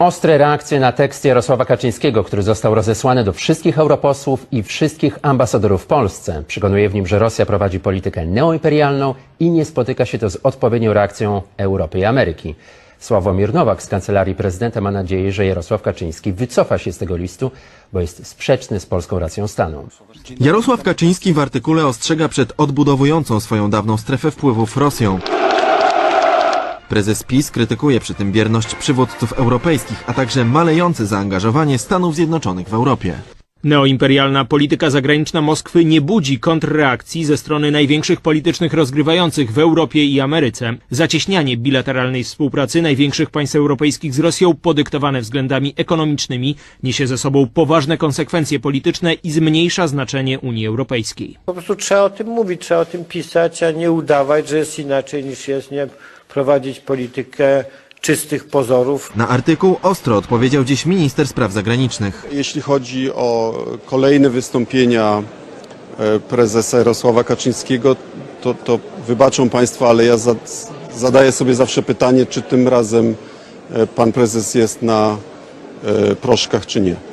Ostre reakcje na tekst Jarosława Kaczyńskiego, który został rozesłany do wszystkich europosłów i wszystkich ambasadorów w Polsce. Przekonuje w nim, że Rosja prowadzi politykę neoimperialną i nie spotyka się to z odpowiednią reakcją Europy i Ameryki. Sławomir Nowak z kancelarii prezydenta ma nadzieję, że Jarosław Kaczyński wycofa się z tego listu, bo jest sprzeczny z polską racją stanu. Jarosław Kaczyński w artykule ostrzega przed odbudowującą swoją dawną strefę wpływów Rosją. Prezes PiS krytykuje przy tym bierność przywódców europejskich, a także malejące zaangażowanie Stanów Zjednoczonych w Europie. Neoimperialna polityka zagraniczna Moskwy nie budzi kontrreakcji ze strony największych politycznych rozgrywających w Europie i Ameryce. Zacieśnianie bilateralnej współpracy największych państw europejskich z Rosją, podyktowane względami ekonomicznymi, niesie ze sobą poważne konsekwencje polityczne i zmniejsza znaczenie Unii Europejskiej. Po prostu trzeba o tym mówić, trzeba o tym pisać, a nie udawać, że jest inaczej niż jest, nie prowadzić politykę czystych pozorów. Na artykuł ostro odpowiedział dziś minister spraw zagranicznych. Jeśli chodzi o kolejne wystąpienia e, prezesa Jarosława Kaczyńskiego, to, to wybaczą Państwo, ale ja za, zadaję sobie zawsze pytanie, czy tym razem e, pan prezes jest na e, proszkach, czy nie.